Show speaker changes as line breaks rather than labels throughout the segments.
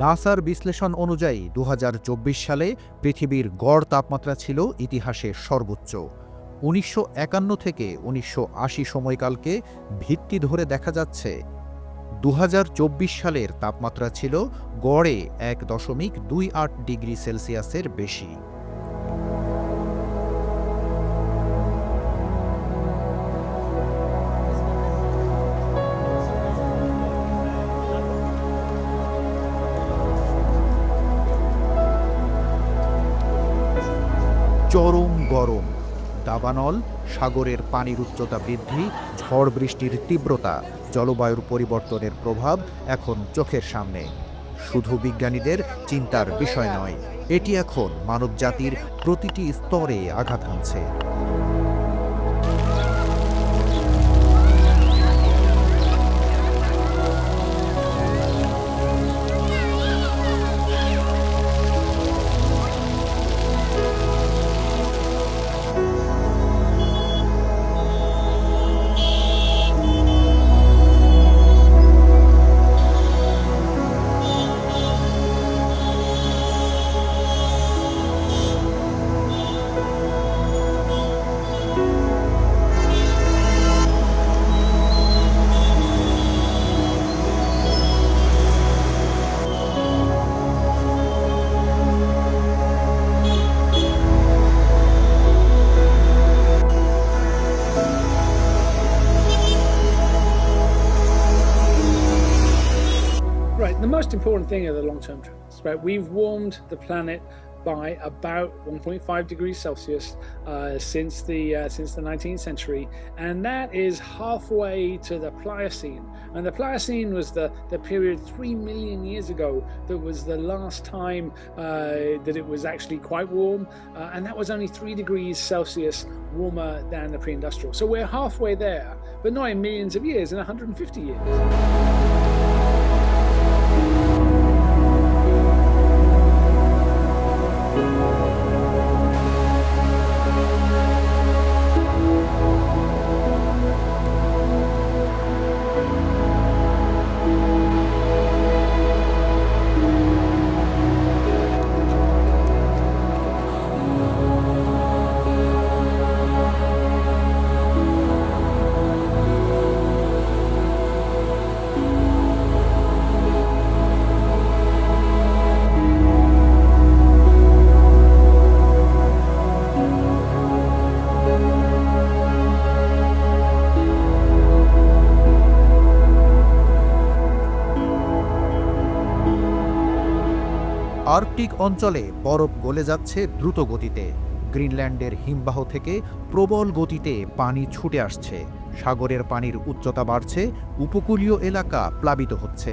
নাসার বিশ্লেষণ অনুযায়ী দু হাজার চব্বিশ সালে পৃথিবীর গড় তাপমাত্রা ছিল ইতিহাসের সর্বোচ্চ। উনিশশো একান্ন থেকে উনিশশো আশি সময়কালকে ভিত্তি ধরে দেখা যাচ্ছে দু হাজার চব্বিশ সালের তাপমাত্রা ছিল গড়ে এক দশমিক দুই আট ডিগ্রি সেলসিয়াসের বেশি। চরম গরম। দাবানল সাগরের পানির উচ্চতা বৃদ্ধি, ঝড় বৃষ্টির তীব্রতা, জলবায়ুর পরিবর্তনের প্রভাব এখন চোখের সামনে। শুধু বিজ্ঞানীদের চিন্তার বিষয় নয়, এটি এখন মানবজাতির প্রতিটি স্তরে আঘাত হানছে।
Most important thing are the long term trends, right? We've warmed the planet by about 1.5 degrees Celsius uh, since the uh, since the 19th century, and that is halfway to the Pliocene. And the Pliocene was the, the period three million years ago that was the last time uh, that it was actually quite warm, uh, and that was only three degrees Celsius warmer than the pre-industrial. So we're halfway there, but not in millions of years, in 150 years.
Arctic অঞ্চলে বরফ গলে যাচ্ছে দ্রুত গতিতে। গ্রিনল্যান্ডের হিমবাহ থেকে প্রবল গতিতে পানি ছুটে আসছে। সাগরের পানির উচ্চতা বাড়ছে, উপকূলীয় এলাকা প্লাবিত হচ্ছে।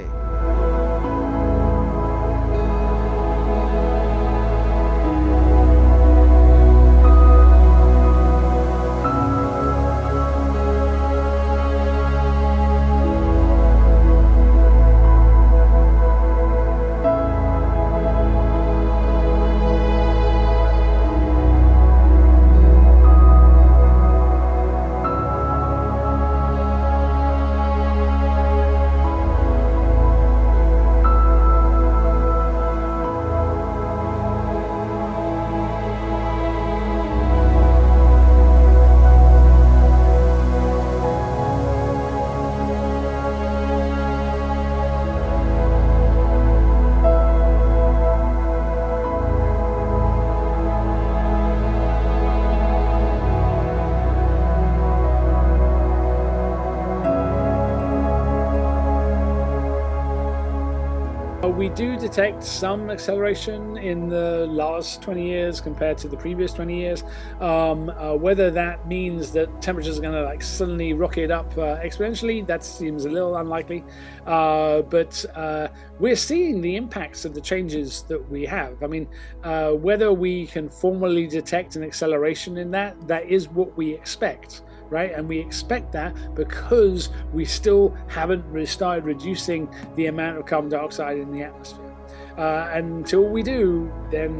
We do detect some acceleration in the last 20 years compared to the previous 20 years. Um, uh, whether that means that temperatures are going to like suddenly rocket up uh, exponentially, that seems a little unlikely. Uh, but uh, we're seeing the impacts of the changes that we have. I mean, uh, whether we can formally detect an acceleration in that, that is what we expect right? And we expect that because we still haven't re- started reducing the amount of carbon dioxide in the atmosphere. Uh, and until we do, then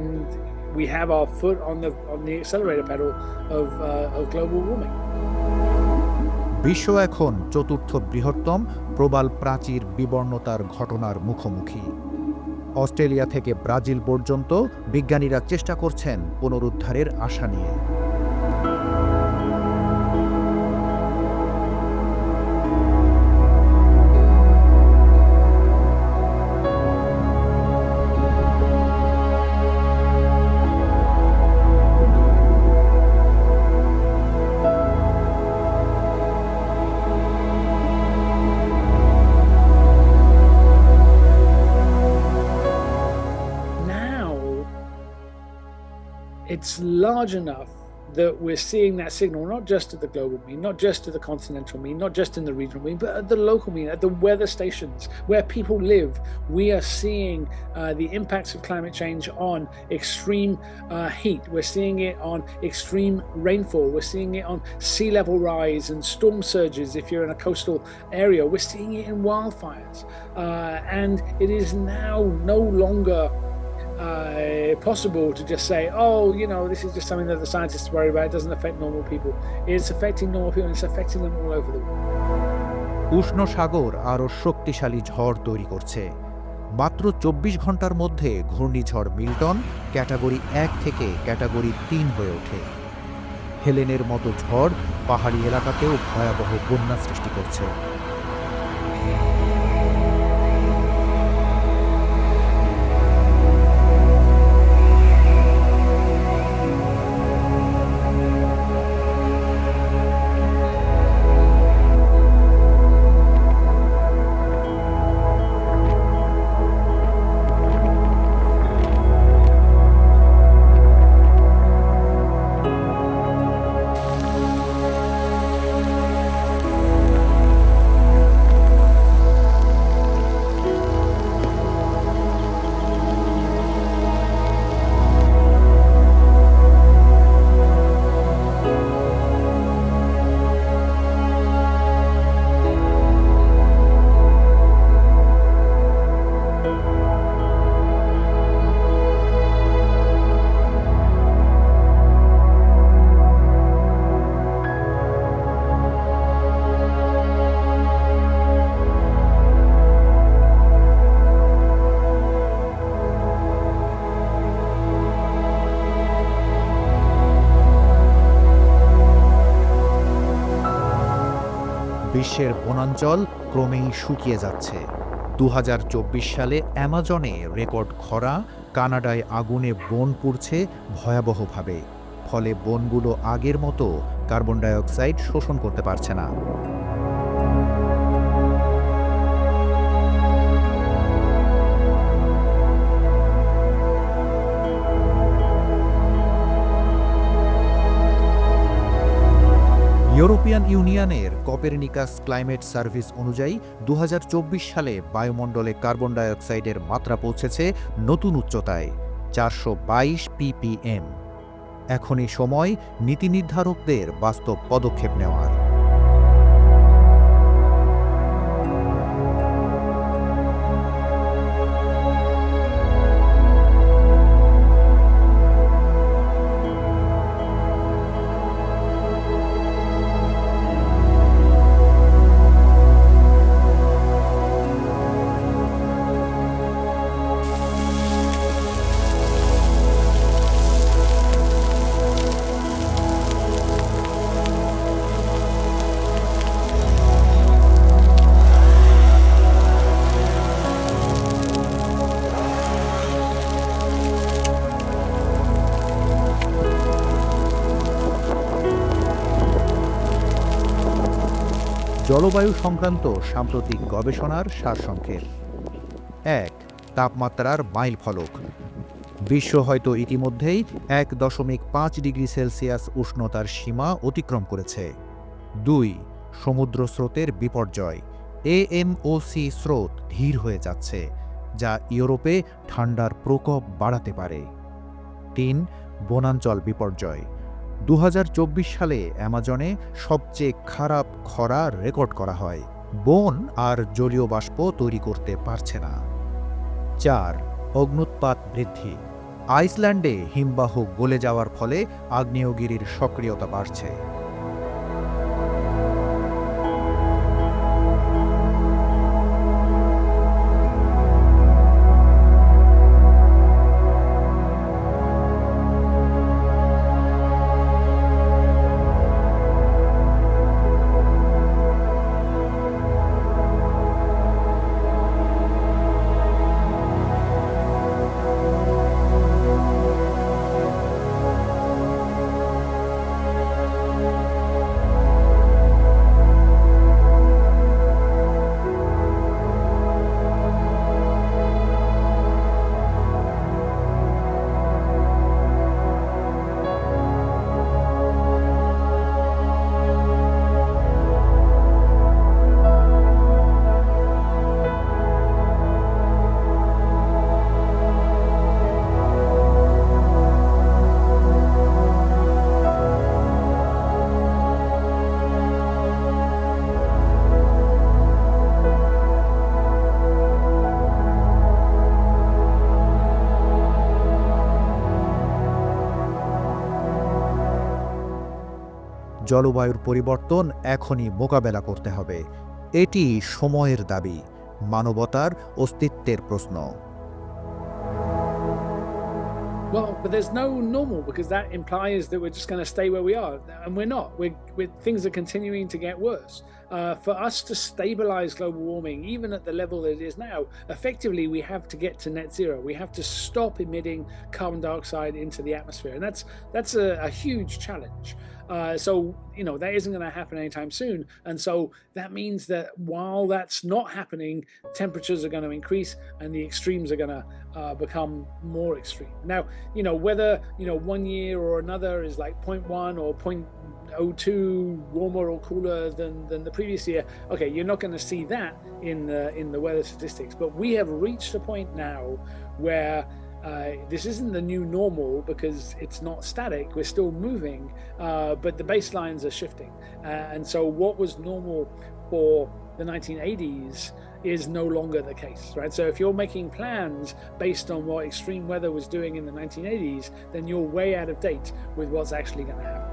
we have our foot on the on the accelerator pedal of uh, of global warming.
বিশ্ব এখন চতুর্থ বৃহত্তম প্রবাল প্রাচীর বিবর্ণতার ঘটনার মুখোমুখি Australia থেকে Brazil পর্যন্ত বিজ্ঞানীরা চেষ্টা করছেন পুনরুদ্ধারের আশা নিয়ে
it's large enough that we're seeing that signal not just at the global mean, not just at the continental mean, not just in the regional mean, but at the local mean, at the weather stations where people live. We are seeing uh, the impacts of climate change on extreme uh, heat. We're seeing it on extreme rainfall. We're seeing it on sea level rise and storm surges if you're in a coastal area. We're seeing it in wildfires. Uh, and it is now no longer uh, possible to just say, oh, you know, this is just something that the scientists worry about. It doesn't affect normal people. It's affecting normal people and it's affecting them all over the world.
উষ্ণ সাগর আরও শক্তিশালী ঝড় তৈরি করছে মাত্র চব্বিশ ঘণ্টার মধ্যে ঘূর্ণিঝড় মিল্টন ক্যাটাগরি এক থেকে ক্যাটাগরি তিন হয়ে ওঠে হেলেনের মতো ঝড় পাহাড়ি এলাকাতেও ভয়াবহ বন্যা সৃষ্টি করছে বিশ্বের বনাঞ্চল ক্রমেই শুকিয়ে যাচ্ছে। দু হাজার চব্বিশ সালে অ্যামাজনে রেকর্ড খরা, কানাডায় আগুনে বন পুড়ছে ভয়াবহভাবে। ফলে বনগুলো আগের মতো কার্বন ডাইঅক্সাইড শোষণ করতে পারছে না। ইউরোপিয়ান ইউনিয়নের কপেরনিকাস ক্লাইমেট সার্ভিস অনুযায়ী দু হাজার চব্বিশ সালে বায়ুমণ্ডলে কার্বন ডাইঅক্সাইডের মাত্রা পৌঁছেছে নতুন উচ্চতায়, চারশো বাইশ পিপিএম। এখনই সময় নীতি নির্ধারকদের বাস্তব পদক্ষেপ নেওয়ার। জলবায়ু সংক্রান্ত সাম্প্রতিক গবেষণার সারসংক্ষেপ। এক, তাপমাত্রার মাইল ফলক। বিশ্ব হয়তো ইতিমধ্যেই এক দশমিক পাঁচ ডিগ্রি সেলসিয়াস উষ্ণতার সীমা অতিক্রম করেছে। দুই, সমুদ্র স্রোতের বিপর্যয়। এএমওসি স্রোত ধীর হয়ে যাচ্ছে, যা ইউরোপে ঠান্ডার প্রকোপ বাড়াতে পারে। তিন, বনাঞ্চল বিপর্যয়। দু হাজার চব্বিশ সালে অ্যামাজনে সবচেয়ে খারাপ খরা রেকর্ড করা হয়। বন আর জলীয় বাষ্প তৈরি করতে পারছে না। চার, অগ্নুৎপাত বৃদ্ধি। আইসল্যান্ডে হিমবাহ গলে যাওয়ার ফলে আগ্নেয়গিরির সক্রিয়তা বাড়ছে। জলবায়ুর পরিবর্তন এখনই মোকাবেলা করতে হবে এটি সময়ের দাবি মানবতার অস্তিত্বের প্রশ্ন
Well, but there's no normal because that implies that we're just going to stay where we are, and we're not. We're, we're things are continuing to get worse. Uh, for us to stabilize global warming, even at the level that it is now, effectively we have to get to net zero. We have to stop emitting carbon dioxide into the atmosphere, and that's that's a, a huge challenge. Uh, so you know that isn't going to happen anytime soon, and so that means that while that's not happening, temperatures are going to increase and the extremes are going to uh, become more extreme. Now, you know whether you know one year or another is like 0.1 or 0.02 warmer or cooler than, than the previous year. Okay, you're not going to see that in the in the weather statistics, but we have reached a point now where uh, this isn't the new normal because it's not static. We're still moving, uh, but the baselines are shifting. Uh, and so, what was normal for the 1980s is no longer the case, right? So, if you're making plans based on what extreme weather was doing in the 1980s, then you're way out of date with what's actually going to happen.